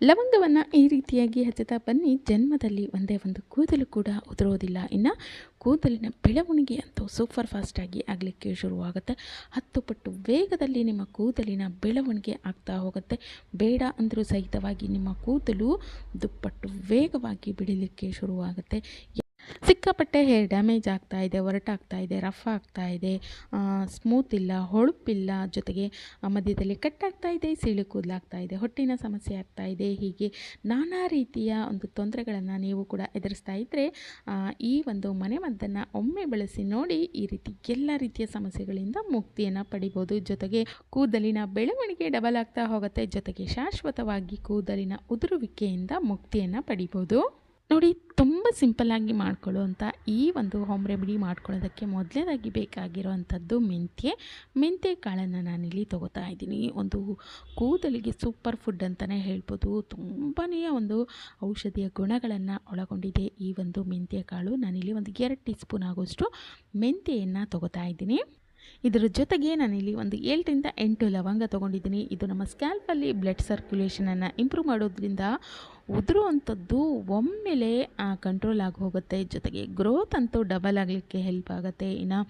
ಲವಂಗವನ್ನು ಈ ರೀತಿಯಾಗಿ ಹಚ್ಚುತ್ತಾ ಬನ್ನಿ. ಜನ್ಮದಲ್ಲಿ ಒಂದೇ ಒಂದು ಕೂದಲು ಕೂಡ ಉದುರೋದಿಲ್ಲ. ಇನ್ನು ಕೂದಲಿನ ಬೆಳವಣಿಗೆ ಅಂತೂ ಸೂಪರ್ ಫಾಸ್ಟಾಗಿ ಆಗಲಿಕ್ಕೆ ಶುರುವಾಗುತ್ತೆ. ಹತ್ತು ಪಟ್ಟು ವೇಗದಲ್ಲಿ ನಿಮ್ಮ ಕೂದಲಿನ ಬೆಳವಣಿಗೆ ಆಗ್ತಾ ಹೋಗುತ್ತೆ. ಬೇಡ ಅಂದರೂ ಸಹಿತವಾಗಿ ನಿಮ್ಮ ಕೂದಲು ದುಪ್ಪಟ್ಟು ವೇಗವಾಗಿ ಬೆಳೀಲಿಕ್ಕೆ ಶುರುವಾಗುತ್ತೆ. ಸಿಕ್ಕಾಪಟ್ಟೆ ಹೇರ್ ಡ್ಯಾಮೇಜ್ ಆಗ್ತಾ ಇದೆ, ಒರಟಾಗ್ತಾ ಇದೆ ರಫ್ ಆಗ್ತಾ ಇದೆ ಸ್ಮೂತ್ ಇಲ್ಲ, ಹೊಳಪಿಲ್ಲ, ಜೊತೆಗೆ ಮಧ್ಯದಲ್ಲಿ ಕಟ್ಟಾಗ್ತಾ ಇದೆ, ಸೀಳು ಕೂದಲಾಗ್ತಾ ಇದೆ, ಹೊಟ್ಟಿನ ಸಮಸ್ಯೆ ಆಗ್ತಾ ಇದೆ, ಹೀಗೆ ನಾನಾ ರೀತಿಯ ಒಂದು ತೊಂದರೆಗಳನ್ನು ನೀವು ಕೂಡ ಎದುರಿಸ್ತಾ ಇದ್ದರೆ ಈ ಒಂದು ಮನೆಮದ್ದನ್ನು ಒಮ್ಮೆ ಬಳಸಿ ನೋಡಿ ಈ ರೀತಿ ಎಲ್ಲ ರೀತಿಯ ಸಮಸ್ಯೆಗಳಿಂದ ಮುಕ್ತಿಯನ್ನು ಪಡಿಬೋದು. ಜೊತೆಗೆ ಕೂದಲಿನ ಬೆಳವಣಿಗೆ ಡಬಲ್ ಆಗ್ತಾ ಹೋಗುತ್ತೆ, ಜೊತೆಗೆ ಶಾಶ್ವತವಾಗಿ ಕೂದಲಿನ ಉದುರುವಿಕೆಯಿಂದ ಮುಕ್ತಿಯನ್ನು ಪಡಿಬೋದು. ನೋಡಿ, ತುಂಬ ಸಿಂಪಲ್ಲಾಗಿ ಮಾಡ್ಕೊಳ್ಳುವಂಥ ಈ ಒಂದು ಹೋಮ್ ರೆಮಿಡಿ ಮಾಡ್ಕೊಳ್ಳೋದಕ್ಕೆ ಮೊದಲನೇದಾಗಿ ಬೇಕಾಗಿರುವಂಥದ್ದು ಮೆಂತ್ಯೆ. ಮೆಂತ್ಯ ಕಾಳನ್ನು ನಾನಿಲ್ಲಿ ತೊಗೋತಾ ಇದ್ದೀನಿ. ಒಂದು ಕೂದಲಿಗೆ ಸೂಪರ್ ಫುಡ್ ಅಂತಲೇ ಹೇಳ್ಬೋದು. ತುಂಬಾ ಒಂದು ಔಷಧಿಯ ಗುಣಗಳನ್ನು ಒಳಗೊಂಡಿದೆ ಈ ಒಂದು ಮೆಂತ್ಯ ಕಾಳು. ನಾನಿಲ್ಲಿ ಒಂದು ಎರಡು ಟೀ ಸ್ಪೂನ್ ಆಗೋಷ್ಟು ಮೆಂತ್ಯೆಯನ್ನು ತೊಗೋತಾ ಇದ್ದೀನಿ. ಇದರ ಜೊತೆಗೆ ನಾನಿಲ್ಲಿ ಒಂದು ಏಳರಿಂದ ಎಂಟು ಲವಂಗ ತೊಗೊಂಡಿದ್ದೀನಿ. ಇದು ನಮ್ಮ ಸ್ಕ್ಯಾಲ್ಪಲ್ಲಿ ಬ್ಲಡ್ ಸರ್ಕ್ಯುಲೇಷನನ್ನು ಇಂಪ್ರೂವ್ ಮಾಡೋದ್ರಿಂದ ಉದುರುವಂಥದ್ದು ಒಮ್ಮೆಲೆ ಕಂಟ್ರೋಲ್ ಆಗಿ ಹೋಗುತ್ತೆ. ಜೊತೆಗೆ ಗ್ರೋತ್ ಅಂತೂ ಡಬಲ್ ಆಗಲಿಕ್ಕೆ ಹೆಲ್ಪ್ ಆಗುತ್ತೆ. ಇನ್ನು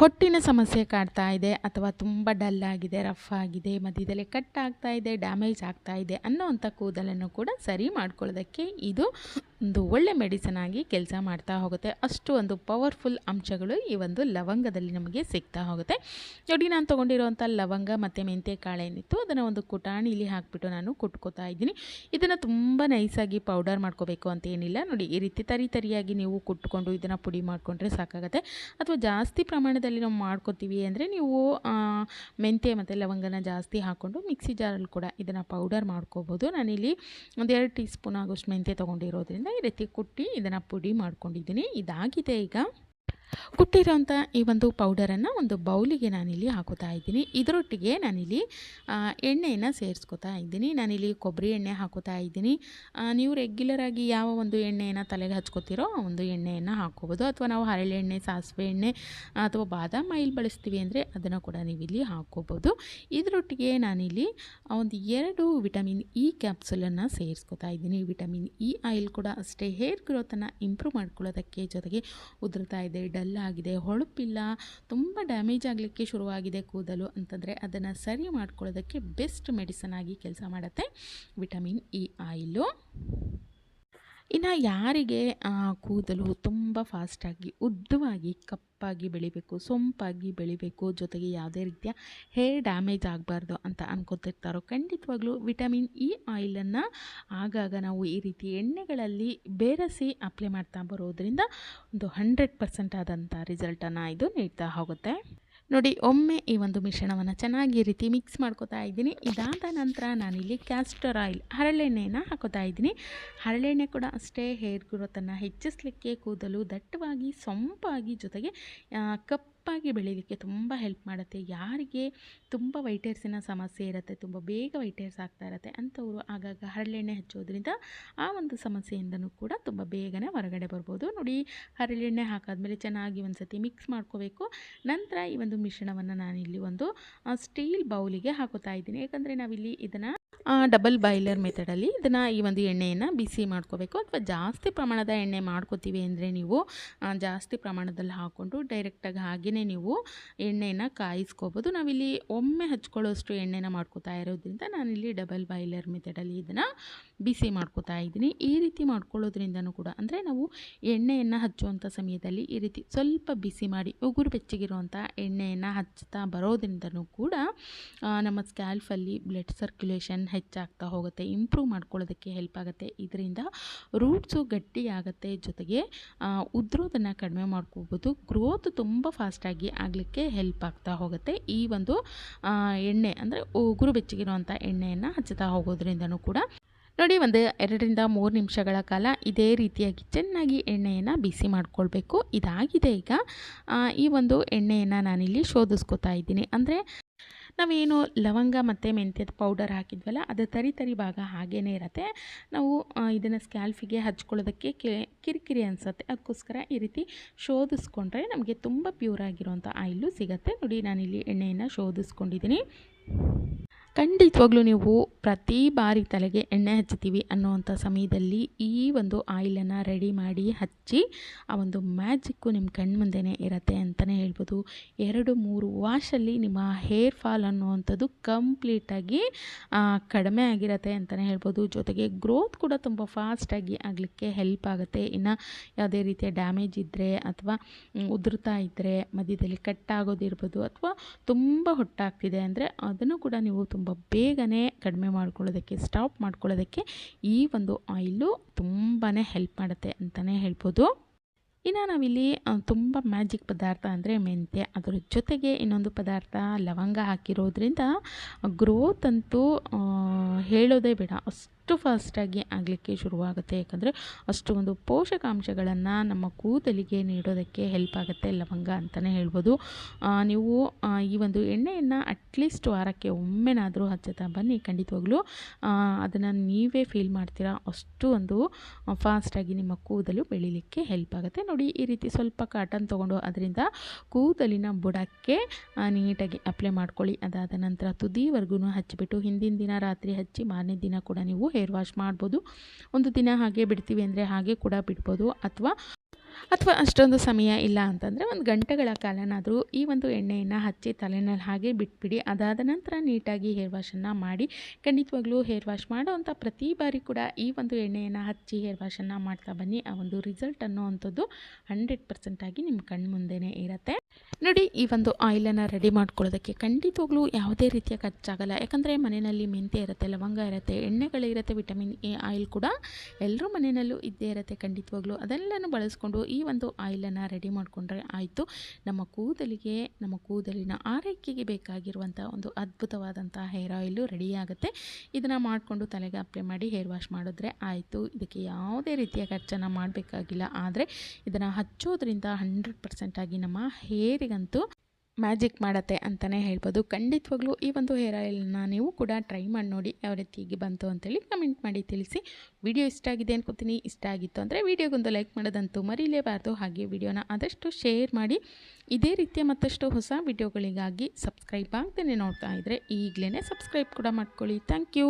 ಹೊಟ್ಟಿನ ಸಮಸ್ಯೆ ಕಾಡ್ತಾ ಇದೆ, ಅಥವಾ ತುಂಬ ಡಲ್ ಆಗಿದೆ ರಫ್ ಆಗಿದೆ, ಮಧ್ಯದಲ್ಲಿ ಕಟ್ ಆಗ್ತಾ ಇದೆ ಡ್ಯಾಮೇಜ್ ಆಗ್ತಾ ಇದೆ ಅನ್ನೋವಂಥ ಕೂದಲನ್ನು ಕೂಡ ಸರಿ ಮಾಡ್ಕೊಳ್ಳೋದಕ್ಕೆ ಇದು ಒಂದು ಒಳ್ಳೆ ಮೆಡಿಸನ್ ಆಗಿ ಕೆಲಸ ಮಾಡ್ತಾ ಹೋಗುತ್ತೆ. ಅಷ್ಟು ಒಂದು ಪವರ್ಫುಲ್ ಅಂಶಗಳು ಈ ಒಂದು ಲವಂಗದಲ್ಲಿ ನಮಗೆ ಸಿಗ್ತಾ ಹೋಗುತ್ತೆ. ನೋಡಿ, ನಾನು ತೊಗೊಂಡಿರುವಂಥ ಲವಂಗ ಮತ್ತು ಮೆಂತ್ಯ ಕಾಳೇನಿತ್ತು ಅದನ್ನು ಒಂದು ಕುಟಾಣಿಲಿ ಹಾಕಿಬಿಟ್ಟು ನಾನು ಕುಟ್ಕೋತಾ ಇದ್ದೀನಿ. ಇದನ್ನು ತುಂಬ ನೈಸಾಗಿ ಪೌಡರ್ ಮಾಡ್ಕೋಬೇಕು ಅಂತ ಏನಿಲ್ಲ. ನೋಡಿ, ಈ ರೀತಿ ತರಿ ತರಿಯಾಗಿ ನೀವು ಕುಟ್ಕೊಂಡು ಇದನ್ನು ಪುಡಿ ಮಾಡಿಕೊಂಡ್ರೆ ಸಾಕಾಗುತ್ತೆ. ಅಥವಾ ಜಾಸ್ತಿ ಪ್ರಮಾಣದಲ್ಲಿ ನಾವು ಮಾಡ್ಕೋತೀವಿ ಅಂದರೆ ನೀವು ಮೆಂತ್ಯ ಮತ್ತು ಲವಂಗನ ಜಾಸ್ತಿ ಹಾಕ್ಕೊಂಡು ಮಿಕ್ಸಿ ಜಾರಲ್ಲಿ ಕೂಡ ಇದನ್ನು ಪೌಡರ್ ಮಾಡ್ಕೋಬೋದು. ನಾನಿಲ್ಲಿ ಒಂದೆರಡು ಟೀ ಸ್ಪೂನ್ ಆಗೋಷ್ಟು ಮೆಂತ್ಯ ತೊಗೊಂಡಿರೋದ್ರಿಂದ ಈ ರೀತಿ ಕುಟ್ಟಿ ಇದನ್ನು ಪುಡಿ ಮಾಡ್ಕೊಂಡಿದ್ದೀನಿ. ಇದಾಗಿದೆ ಈಗ. ಕುಟ್ಟಿರೋಂಥ ಈ ಒಂದು ಪೌಡರನ್ನು ಒಂದು ಬೌಲಿಗೆ ನಾನಿಲ್ಲಿ ಹಾಕೋತಾ ಇದ್ದೀನಿ. ಇದರೊಟ್ಟಿಗೆ ನಾನಿಲ್ಲಿ ಎಣ್ಣೆಯನ್ನು ಸೇರಿಸ್ಕೊತಾ ಇದ್ದೀನಿ. ನಾನಿಲ್ಲಿ ಕೊಬ್ಬರಿ ಎಣ್ಣೆ ಹಾಕೋತಾ ಇದ್ದೀನಿ. ನೀವು ರೆಗ್ಯುಲರ್ ಆಗಿ ಯಾವ ಒಂದು ಎಣ್ಣೆಯನ್ನು ತಲೆಗೆ ಹಚ್ಕೋತಿರೋ ಆ ಒಂದು ಎಣ್ಣೆಯನ್ನು ಹಾಕೋಬೋದು ಅಥವಾ ನಾವು ಹರಳೆಣ್ಣೆ ಸಾಸಿವೆ ಎಣ್ಣೆ, ಅಥವಾ ಬಾದಾಮ್ ಆಯಿಲ್ ಬಳಸ್ತೀವಿ ಅಂದರೆ ಅದನ್ನು ಕೂಡ ನೀವಿಲ್ಲಿ ಹಾಕೋಬೋದು ಇದರೊಟ್ಟಿಗೆ ನಾನಿಲ್ಲಿ ಒಂದು ಎರಡು ವಿಟಮಿನ್ ಇ ಕ್ಯಾಪ್ಸುಲನ್ನು ಸೇರಿಸ್ಕೊತಾ ಇದ್ದೀನಿ. ವಿಟಮಿನ್ ಇ ಆಯಿಲ್ ಕೂಡ ಅಷ್ಟೇ. ಹೇರ್ ಗ್ರೋತನ್ನು ಇಂಪ್ರೂವ್ ಮಾಡ್ಕೊಳ್ಳೋದಕ್ಕೆ ಜೊತೆಗೆ ಉದುರ್ತಾ ಇದೆ. ಡಲ್ ಆಗಿದೆ, ಹೊಳಪಿಲ್ಲ, ತುಂಬ ಡ್ಯಾಮೇಜ್ ಆಗಲಿಕ್ಕೆ ಶುರುವಾಗಿದೆ ಕೂದಲು ಅಂತಂದರೆ ಅದನ್ನು ಸರಿ ಮಾಡ್ಕೊಳ್ಳೋದಕ್ಕೆ ಬೆಸ್ಟ್ ಮೆಡಿಸನ್ ಆಗಿ ಕೆಲಸ ಮಾಡುತ್ತೆ. ವಿಟಮಿನ್ ಇ ಆಯಿಲು ಇನ್ನು ಯಾರಿಗೆ ಕೂದಲು ತುಂಬ ಫಾಸ್ಟಾಗಿ, ಉದ್ದವಾಗಿ, ಕಪ್ಪಾಗಿ ಬೆಳಿಬೇಕು, ಸೊಂಪಾಗಿ ಬೆಳಿಬೇಕು, ಜೊತೆಗೆ ಯಾವುದೇ ರೀತಿಯ ಹೇರ್ ಡ್ಯಾಮೇಜ್ ಆಗಬಾರ್ದು ಅಂತ ಅನ್ಕೋತಿರ್ತಾರೋ, ಖಂಡಿತವಾಗ್ಲೂ ವಿಟಮಿನ್ ಇ ಆಯಿಲನ್ನು ಆಗಾಗ ನಾವು ಈ ರೀತಿ ಎಣ್ಣೆಗಳಲ್ಲಿ ಬೇರೆಸಿ ಅಪ್ಲೈ ಮಾಡ್ತಾ ಬರೋದ್ರಿಂದ ಒಂದು ಹಂಡ್ರೆಡ್ ಪರ್ಸೆಂಟ್ ಆದಂಥ ರಿಸಲ್ಟನ್ನು ಇದು ನೀಡ್ತಾ ಹೋಗುತ್ತೆ. ನೋಡಿ ಒಮ್ಮೆ ಈ ಒಂದು ಮಿಶ್ರಣವನ್ನು ಚೆನ್ನಾಗಿ ರೀತಿ ಮಿಕ್ಸ್ ಮಾಡ್ಕೋತಾ ಇದ್ದೀನಿ. ಇದಾದ ನಂತರ ನಾನಿಲ್ಲಿ ಕ್ಯಾಸ್ಟರ್ ಆಯಿಲ್ ಹರಳೆಣ್ಣೆಯನ್ನು ಹಾಕೋತಾ ಇದ್ದೀನಿ. ಹರಳೆಣ್ಣೆ ಕೂಡ ಅಷ್ಟೇ ಹೇರ್ ಗ್ರೋತನ್ನು ಹೆಚ್ಚಿಸಲಿಕ್ಕೆ ಕೂದಲು ದಟ್ಟವಾಗಿ ಸೊಂಪಾಗಿ ಜೊತೆಗೆ ಆ, ಕಪ್ಪಾಗಿ ಬೆಳೀಲಿಕ್ಕೆ ತುಂಬ ಹೆಲ್ಪ್ ಮಾಡುತ್ತೆ. ಯಾರಿಗೆ ತುಂಬ ವೈಟ್ ಹೇರ್ಸಿನ ಸಮಸ್ಯೆ ಇರುತ್ತೆ, ತುಂಬ ಬೇಗ ವೈಟ್ ಹೇರ್ಸ್ ಆಗ್ತಾ ಇರುತ್ತೆ ಅಂಥವರು ಆಗಾಗ ಹರಳೆಣ್ಣೆ ಹಚ್ಚೋದ್ರಿಂದ ಆ ಒಂದು ಸಮಸ್ಯೆಯಿಂದನೂ ಕೂಡ ತುಂಬ ಬೇಗನೆ ಹೊರಗಡೆ ಬರ್ಬೋದು. ನೋಡಿ, ಹರಳೆಣ್ಣೆ ಹಾಕಾದ್ಮೇಲೆ ಚೆನ್ನಾಗಿ ಒಂದು ಸತಿ ಮಿಕ್ಸ್ ಮಾಡ್ಕೋಬೇಕು. ನಂತರ ಈ ಒಂದು ಮಿಶ್ರಣವನ್ನು ನಾನಿಲ್ಲಿ ಒಂದು ಸ್ಟೀಲ್ ಬೌಲಿಗೆ ಹಾಕೋತಾ ಇದ್ದೀನಿ. ಯಾಕಂದರೆ ನಾವಿಲ್ಲಿ ಇದನ್ನು ಡಬಲ್ ಬಾಯ್ಲರ್ ಮೆಥಡಲ್ಲಿ ಇದನ್ನು ಈ ಒಂದು ಎಣ್ಣೆಯನ್ನು ಬಿಸಿ ಮಾಡ್ಕೋಬೇಕು. ಅಥವಾ ಜಾಸ್ತಿ ಪ್ರಮಾಣದ ಎಣ್ಣೆ ಮಾಡ್ಕೋತೀವಿ ಅಂದರೆ ನೀವು ಜಾಸ್ತಿ ಪ್ರಮಾಣದಲ್ಲಿ ಹಾಕ್ಕೊಂಡು ಡೈರೆಕ್ಟಾಗಿ ಹಾಗೆಯೇ ನೀವು ಎಣ್ಣೆನ ಕಾಯಿಸ್ಕೋಬೋದು. ನಾವಿಲ್ಲಿ ಒಮ್ಮೆ ಹಚ್ಕೊಳ್ಳೋಷ್ಟು ಎಣ್ಣೆನ ಮಾಡ್ಕೋತಾ ಇರೋದ್ರಿಂದ ನಾನಿಲ್ಲಿ ಡಬಲ್ ಬಾಯ್ಲರ್ ಮೆಥಡಲ್ಲಿ ಇದನ್ನು ಬಿಸಿ ಮಾಡ್ಕೋತಾ ಇದ್ದೀನಿ. ಈ ರೀತಿ ಮಾಡ್ಕೊಳ್ಳೋದ್ರಿಂದನೂ ಕೂಡ ಅಂದರೆ ನಾವು ಎಣ್ಣೆಯನ್ನು ಹಚ್ಚುವಂಥ ಸಮಯದಲ್ಲಿ ಈ ರೀತಿ ಸ್ವಲ್ಪ ಬಿಸಿ ಮಾಡಿ ಉಗುರು ಬೆಚ್ಚಗಿರುವಂಥ ಎಣ್ಣೆಯನ್ನು ಹಚ್ಚುತ್ತಾ ಬರೋದ್ರಿಂದನೂ ಕೂಡ ನಮ್ಮ ಸ್ಕ್ಯಾಲ್ಫಲ್ಲಿ ಬ್ಲಡ್ ಸರ್ಕ್ಯುಲೇಷನ್ ಹೆಚ್ಚಾಗ್ತಾ ಹೋಗುತ್ತೆ, ಇಂಪ್ರೂವ್ ಮಾಡ್ಕೊಳ್ಳೋದಕ್ಕೆ ಹೆಲ್ಪ್ ಆಗುತ್ತೆ. ಇದರಿಂದ ರೂಟ್ಸು ಗಟ್ಟಿಯಾಗುತ್ತೆ ಜೊತೆಗೆ ಉದ್ರೋದನ್ನು ಕಡಿಮೆ ಮಾಡ್ಕೋಬೋದು. ಗ್ರೋತ್ ತುಂಬ ಫಾಸ್ಟಾಗಿ ಆಗಲಿಕ್ಕೆ ಹೆಲ್ಪ್ ಆಗ್ತಾ ಹೋಗುತ್ತೆ. ಈ ಒಂದು ಎಣ್ಣೆ ಅಂದರೆ ಉಗುರು ಬೆಚ್ಚಗಿರುವಂಥ ಎಣ್ಣೆಯನ್ನು ಹಚ್ಚುತ್ತಾ ಹೋಗೋದ್ರಿಂದನೂ ಕೂಡ. ನೋಡಿ ಒಂದು ಎರಡರಿಂದ ಮೂರು ನಿಮಿಷಗಳ ಕಾಲ ಇದೇ ರೀತಿಯಾಗಿ ಚೆನ್ನಾಗಿ ಎಣ್ಣೆಯನ್ನು ಬಿಸಿ ಮಾಡ್ಕೊಳ್ಬೇಕು. ಇದಾಗಿದೆ ಈಗ. ಈ ಒಂದು ಎಣ್ಣೆಯನ್ನು ನಾನಿಲ್ಲಿ ಶೋಧಿಸ್ಕೊತಾ ಇದ್ದೀನಿ. ಅಂದರೆ ನಾವೇನು ಲವಂಗ ಮತ್ತು ಮೆಂತ್ಯದ ಪೌಡರ್ ಹಾಕಿದ್ವಲ್ಲ, ಅದು ತರಿ ತರಿ ಭಾಗ ಹಾಗೇ ಇರುತ್ತೆ. ನಾವು ಇದನ್ನು ಸ್ಕ್ಯಾಲ್ಫಿಗೆ ಹಚ್ಕೊಳ್ಳೋದಕ್ಕೆ ಕಿರಿಕಿರಿ ಅನಿಸುತ್ತೆ. ಅದಕ್ಕೋಸ್ಕರ ಈ ರೀತಿ ಶೋಧಿಸ್ಕೊಂಡ್ರೆ ನಮಗೆ ತುಂಬ ಪ್ಯೂರ್ ಆಗಿರುವಂಥ ಆಯಿಲು ಸಿಗುತ್ತೆ. ನೋಡಿ, ನಾನಿಲ್ಲಿ ಎಣ್ಣೆಯನ್ನು ಶೋಧಿಸ್ಕೊಂಡಿದ್ದೀನಿ ಖಂಡಿತವಾಗ್ಲೂ ನೀವು ಪ್ರತಿ ಬಾರಿ ತಲೆಗೆ ಎಣ್ಣೆ ಹಚ್ಚುತ್ತೀವಿ ಅನ್ನೋವಂಥ ಸಮಯದಲ್ಲಿ ಈ ಒಂದು ಆಯಿಲನ್ನು ರೆಡಿ ಮಾಡಿ ಹಚ್ಚಿ, ಆ ಒಂದು ಮ್ಯಾಜಿಕ್ಕು ನಿಮ್ಮ ಕಣ್ಮುಂದೆನೇ ಇರುತ್ತೆ ಅಂತಲೇ ಹೇಳ್ಬೋದು. ಎರಡು ಮೂರು ವಾಶಲ್ಲಿ ನಿಮ್ಮ ಹೇರ್ ಫಾಲ್ ಅನ್ನುವಂಥದ್ದು ಕಂಪ್ಲೀಟಾಗಿ ಕಡಿಮೆ ಆಗಿರತ್ತೆ ಅಂತಲೇ ಹೇಳ್ಬೋದು. ಜೊತೆಗೆ ಗ್ರೋತ್ ಕೂಡ ತುಂಬ ಫಾಸ್ಟಾಗಿ ಆಗಲಿಕ್ಕೆ ಹೆಲ್ಪ್ ಆಗುತ್ತೆ. ಇನ್ನು ಯಾವುದೇ ರೀತಿಯ ಡ್ಯಾಮೇಜ್ ಇದ್ದರೆ ಅಥವಾ ಉದುರ್ತಾ ಇದ್ದರೆ ಮಧ್ಯದಲ್ಲಿ ಕಟ್ಟಾಗೋದಿರ್ಬೋದು ಅಥವಾ ತುಂಬ ಹೊಟ್ಟಾಗ್ತಿದೆ ಅಂದರೆ ಅದನ್ನು ಕೂಡ ನೀವು ಬೇಗನೆ ಕಡಿಮೆ ಮಾಡ್ಕೊಳ್ಳೋದಕ್ಕೆ ಸ್ಟಾಪ್ ಮಾಡ್ಕೊಳ್ಳೋದಕ್ಕೆ ಈ ಒಂದು ಆಯಿಲು ತುಂಬಾ ಹೆಲ್ಪ್ ಮಾಡುತ್ತೆ ಅಂತಲೇ ಹೇಳ್ಬೋದು. ಇನ್ನು ನಾವಿಲ್ಲಿ ತುಂಬ ಮ್ಯಾಜಿಕ್ ಪದಾರ್ಥ ಅಂದರೆ ಮೆಂತ್ಯ. ಅದರ ಜೊತೆಗೆ ಇನ್ನೊಂದು ಪದಾರ್ಥ, ಲವಂಗ ಹಾಕಿರೋದ್ರಿಂದ ಗ್ರೋತ್ ಅಂತೂ ಹೇಳೋದೇ ಬೇಡ. ಅಷ್ಟು ಫಾಸ್ಟಾಗಿ ಆಗಲಿಕ್ಕೆ ಶುರುವಾಗುತ್ತೆ. ಯಾಕಂದರೆ ಅಷ್ಟು ಒಂದು ಪೋಷಕಾಂಶಗಳನ್ನು ನಮ್ಮ ಕೂದಲಿಗೆ ನೀಡೋದಕ್ಕೆ ಹೆಲ್ಪ್ ಆಗುತ್ತೆ ಲವಂಗ ಅಂತಲೇ ಹೇಳ್ಬೋದು. ನೀವು ಈ ಒಂದು ಎಣ್ಣೆಯನ್ನು ಅಟ್ಲೀಸ್ಟ್ ವಾರಕ್ಕೆ ಒಮ್ಮೆನಾದರೂ ಹಚ್ಚುತ್ತಾ ಬನ್ನಿ ಖಂಡಿತವಾಗ್ಲೂ. ಅದನ್ನು ನೀವೇ ಫೀಲ್ ಮಾಡ್ತೀರಾ? ಅಷ್ಟು ಒಂದು ಫಾಸ್ಟಾಗಿ ನಿಮ್ಮ ಕೂದಲು ಬೆಳೀಲಿಕ್ಕೆ ಹೆಲ್ಪ್ ಆಗುತ್ತೆ. ನೋಡಿ, ಈ ರೀತಿ ಸ್ವಲ್ಪ ಕಾಟನ್ ತೊಗೊಂಡು ಅದರಿಂದ ಕೂದಲಿನ ಬುಡಕ್ಕೆ ನೀಟಾಗಿ ಅಪ್ಲೈ ಮಾಡ್ಕೊಳ್ಳಿ. ಅದಾದ ನಂತರ ತುದಿವರೆಗೂ ಹಚ್ಚಿಬಿಟ್ಟು ಹಿಂದಿನ ದಿನ ರಾತ್ರಿ ಹಚ್ಚಿ ಮಾರನೇ ದಿನ ಕೂಡ ನೀವು ಹೇರ್ ವಾಶ್ ಮಾಡ್ಬೋದು. ಒಂದು ದಿನ ಹಾಗೆ ಬಿಡ್ತೀವಿ ಅಂದರೆ ಹಾಗೆ ಕೂಡ ಬಿಡ್ಬೋದು. ಅಥವಾ ಅಥವಾ ಅಷ್ಟೊಂದು ಸಮಯ ಇಲ್ಲ ಅಂತಂದರೆ ಒಂದು ಗಂಟೆಗಳ ಕಾಲನಾದರೂ ಈ ಒಂದು ಎಣ್ಣೆಯನ್ನು ಹಚ್ಚಿ ತಲೆನಲ್ಲಿ ಹಾಗೆ ಬಿಟ್ಬಿಡಿ. ಅದಾದ ನಂತರ ನೀಟಾಗಿ ಹೇರ್ ವಾಶನ್ನು ಮಾಡಿ, ಖಂಡಿತವಾಗ್ಲೂ ಹೇರ್ ವಾಶ್ ಮಾಡೋವಂಥ ಪ್ರತಿ ಬಾರಿ ಕೂಡ ಈ ಒಂದು ಎಣ್ಣೆಯನ್ನು ಹಚ್ಚಿ ಹೇರ್ ವಾಶನ್ನು ಮಾಡ್ತಾ ಬನ್ನಿ. ಆ ಒಂದು ರಿಸಲ್ಟ್ ಅನ್ನೋವಂಥದ್ದು ಹಂಡ್ರೆಡ್ ಪರ್ಸೆಂಟಾಗಿ ನಿಮ್ಮ ಕಣ್ಣು ಮುಂದೆನೇ ಇರುತ್ತೆ. ನೋಡಿ, ಈ ಒಂದು ಆಯಿಲನ್ನು ರೆಡಿ ಮಾಡ್ಕೊಳ್ಳೋದಕ್ಕೆ ಖಂಡಿತವಾಗ್ಲೂ ಯಾವುದೇ ರೀತಿಯ ಖರ್ಚಾಗಲ್ಲ. ಯಾಕಂದರೆ ಮನೆಯಲ್ಲಿ ಮೆಂತೆ ಇರುತ್ತೆ, ಲವಂಗ ಇರುತ್ತೆ, ಎಣ್ಣೆಗಳಿರುತ್ತೆ ವಿಟಮಿನ್ ಎ ಆಯಿಲ್ ಕೂಡ ಎಲ್ಲರೂ ಮನೆಯಲ್ಲೂ ಇದ್ದೇ ಇರುತ್ತೆ ಖಂಡಿತವಾಗ್ಲೂ. ಅದೆಲ್ಲನೂ ಬಳಸ್ಕೊಂಡು ಈ ಒಂದು ಆಯಿಲನ್ನು ರೆಡಿ ಮಾಡಿಕೊಂಡ್ರೆ ಆಯಿತು. ನಮ್ಮ ಕೂದಲಿಗೆ, ನಮ್ಮ ಕೂದಲಿನ ಆರೈಕೆಗೆ ಬೇಕಾಗಿರುವಂಥ ಒಂದು ಅದ್ಭುತವಾದಂಥ ಹೇರ್ ಆಯಿಲು ರೆಡಿಯಾಗುತ್ತೆ ಇದನ್ನು ಮಾಡಿಕೊಂಡು ತಲೆಗೆ ಅಪ್ಲೈ ಮಾಡಿ ಹೇರ್ ವಾಶ್ ಮಾಡಿದ್ರೆ ಆಯಿತು. ಇದಕ್ಕೆ ಯಾವುದೇ ರೀತಿಯ ಖರ್ಚನ್ನು ಮಾಡಬೇಕಾಗಿಲ್ಲ. ಆದರೆ ಇದನ್ನು ಹಚ್ಚೋದ್ರಿಂದ ಹಂಡ್ರೆಡ್ ಪರ್ಸೆಂಟಾಗಿ ನಮ್ಮ ಹೇರಿಗಂತೂ ಮ್ಯಾಜಿಕ್ ಮಾಡತ್ತೆ ಅಂತಲೇ ಹೇಳ್ಬೋದು. ಖಂಡಿತವಾಗ್ಲೂ ಈ ಒಂದು ಹೇರ್ ಆಯಿಲ್ನ ನೀವು ಕೂಡ ಟ್ರೈ ಮಾಡಿ ನೋಡಿ ಯಾವ ರೀತಿಗೆ ಬಂತು ಅಂತೇಳಿ ಕಮೆಂಟ್ ಮಾಡಿ ತಿಳಿಸಿ. ವಿಡಿಯೋ ಇಷ್ಟ ಆಗಿದೆ ಅನ್ಕೋತೀನಿ. ಇಷ್ಟ ಆಗಿತ್ತು ಅಂದರೆ ವಿಡಿಯೋಗೊಂದು ಲೈಕ್ ಮಾಡೋದಂತೂ ಮರೀಲೇಬಾರ್ದು. ಹಾಗೆ ವಿಡಿಯೋನ ಆದಷ್ಟು ಶೇರ್ ಮಾಡಿ. ಇದೇ ರೀತಿಯ ಮತ್ತಷ್ಟು ಹೊಸ ವಿಡಿಯೋಗಳಿಗಾಗಿ ಸಬ್ಸ್ಕ್ರೈಬ್ ಆಗ್ದೇ ನೋಡ್ತಾ ಇದ್ದರೆ ಈಗಲೇ ಸಬ್ಸ್ಕ್ರೈಬ್ ಕೂಡ ಮಾಡ್ಕೊಳ್ಳಿ. Thank you.